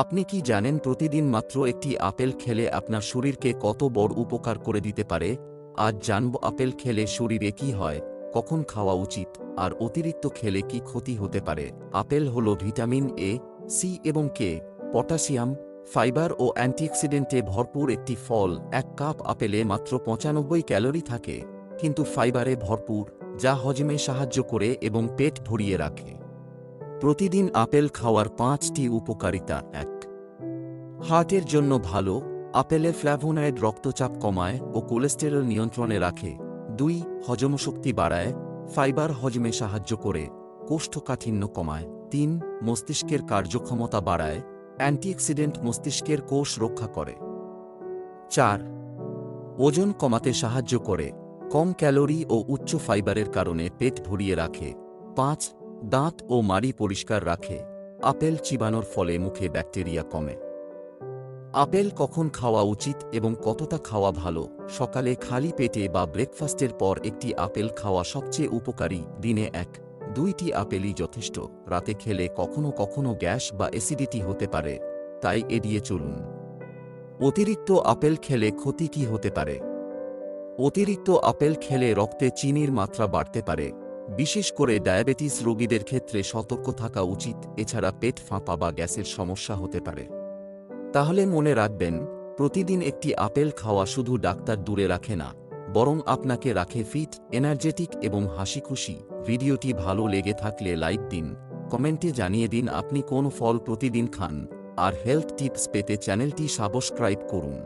আপনি কি জানেন প্রতিদিন মাত্র একটি আপেল খেলে আপনার শরীরকে কত বড় উপকার করে দিতে পারে? আজ জানব আপেল খেলে শরীরে কি হয়, কখন খাওয়া উচিত, আর অতিরিক্ত খেলে কি ক্ষতি হতে পারে? আপেল হল ভিটামিন এ, সি এবং কে, পটাশিয়াম, ফাইবার ও অ্যান্টিঅক্সিডেন্টে ভরপুর একটি ফল। এক কাপ আপেলে মাত্র পঁচানব্বই ক্যালোরি থাকে, কিন্তু ফাইবারে ভরপুর, যা হজমে সাহায্য করে এবং পেট ভরিয়ে রাখে। প্রতিদিন আপেল খাওয়ার পাঁচটি উপকারিতা। এক। হার্টের জন্য ভালো, আপেলে ফ্ল্যাভোনাইড রক্তচাপ কমায় ও কোলেস্টেরল নিয়ন্ত্রণে রাখে। দুই হজমশক্তি বাড়ায়, ফাইবার হজমে সাহায্য করে, কোষ্ঠকাঠিন্য কমায়। তিন, মস্তিষ্কের কার্যক্ষমতা বাড়ায়, অ্যান্টিঅক্সিডেন্ট মস্তিষ্কের কোষ রক্ষা করে। চার, ওজন কমাতে সাহায্য করে, কম ক্যালোরি ও উচ্চ ফাইবারের কারণে পেট ভরিয়ে রাখে। পাঁচ দাঁত ও মাড়ি পরিষ্কার রাখে, আপেল চিবানোর ফলে মুখে ব্যাকটেরিয়া কমে। আপেল কখন খাওয়া উচিত এবং কতটা খাওয়া ভালো, সকালে খালি পেটে বা ব্রেকফাস্টের পর একটি আপেল খাওয়া সবচেয়ে উপকারী দিনে এক। দুইটি আপেলই যথেষ্ট, রাতে খেলে কখনো কখনো গ্যাস বা অ্যাসিডিটি হতে পারে, তাই এড়িয়ে চলুন। অতিরিক্ত আপেল খেলে ক্ষতি কি হতে পারে? অতিরিক্ত আপেল খেলে রক্তে চিনির মাত্রা বাড়তে পারে বিশেষ করে ডায়াবেটিস রোগীদের ক্ষেত্রে সতর্ক থাকা উচিত, এছাড়া পেট ফাঁপা বা গ্যাসের সমস্যা হতে পারে। তাহলে মনে রাখবেন, প্রতিদিন একটি আপেল খাওয়া শুধু ডাক্তার দূরে রাখে না, বরং আপনাকে রাখে ফিট, এনার্জেটিক এবং হাসি খুশি ভিডিওটি ভালো লেগে থাকলে লাইক দিন, কমেন্টে জানিয়ে দিন আপনি কোন ফল প্রতিদিন খান, আর হেলথ টিপস পেতে চ্যানেলটি সাবস্ক্রাইব করুন।